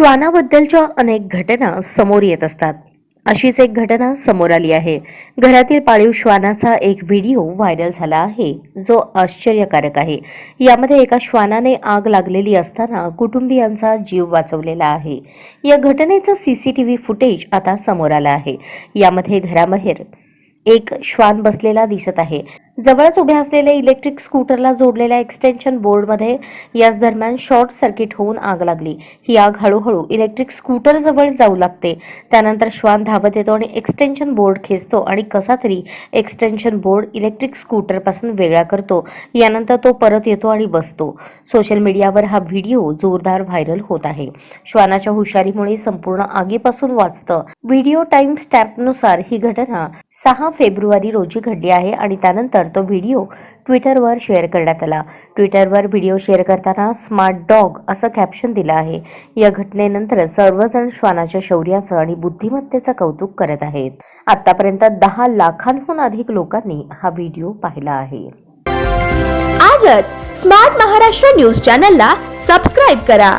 श्वानाबद्दलच्या अनेक घटना समोर येत असतात. अशीच एक घटना समोर आली आहे. घरातील पाळीव श्वानाचा एक व्हिडिओ व्हायरल झाला आहे जो आश्चर्यकारक आहे. यामध्ये एका श्वानाने आग लागलेली असताना कुटुंबियांचा जीव वाचवलेला आहे. या घटनेचं सीसीटीव्ही फुटेज आता समोर आलं आहे. यामध्ये घराबाहेर एक श्वान बसलेला दिसत आहे. जवळच उभ्या असलेल्या इलेक्ट्रिक स्कूटरला जोडलेल्या एक्सटेन्शन बोर्डमध्ये याच दरम्यान शॉर्ट सर्किट होऊन आग लागली. ही आग हळूहळू इलेक्ट्रिक स्कूटर जवळ जाऊ लागते. त्यानंतर श्वान धावत येतो आणि एक्सटेन्शन बोर्ड खेचतो आणि कसा तरी एक्सटेन्शन बोर्ड इलेक्ट्रिक स्कूटरपासून वेगळा करतो. यानंतर तो परत येतो आणि बसतो. सोशल मीडियावर हा व्हिडिओ जोरदार व्हायरल होत आहे. श्वानाच्या हुशारीमुळे संपूर्ण आगीपासून वाचतं. व्हिडिओ टाइम स्टॅम्पनुसार ही घटना सहा फेब्रुवारी रोजी घडली आहे आणि त्यानंतर तो व्हिडिओ ट्विटरवर शेअर करण्यात आला. ट्विटरवर व्हिडिओ शेअर करताना स्मार्ट डॉग असं कॅप्शन दिलं आहे. या घटनेनंतर सर्वजण श्वानाच्या शौर्याचं आणि बुद्धिमत्तेचं कौतुक करत आहेत. आतापर्यंत दहा लाखांहून अधिक लोकांनी हा व्हिडिओ पाहिला आहे. आजच स्मार्ट महाराष्ट्र न्यूज चॅनलला सबस्क्राईब करा.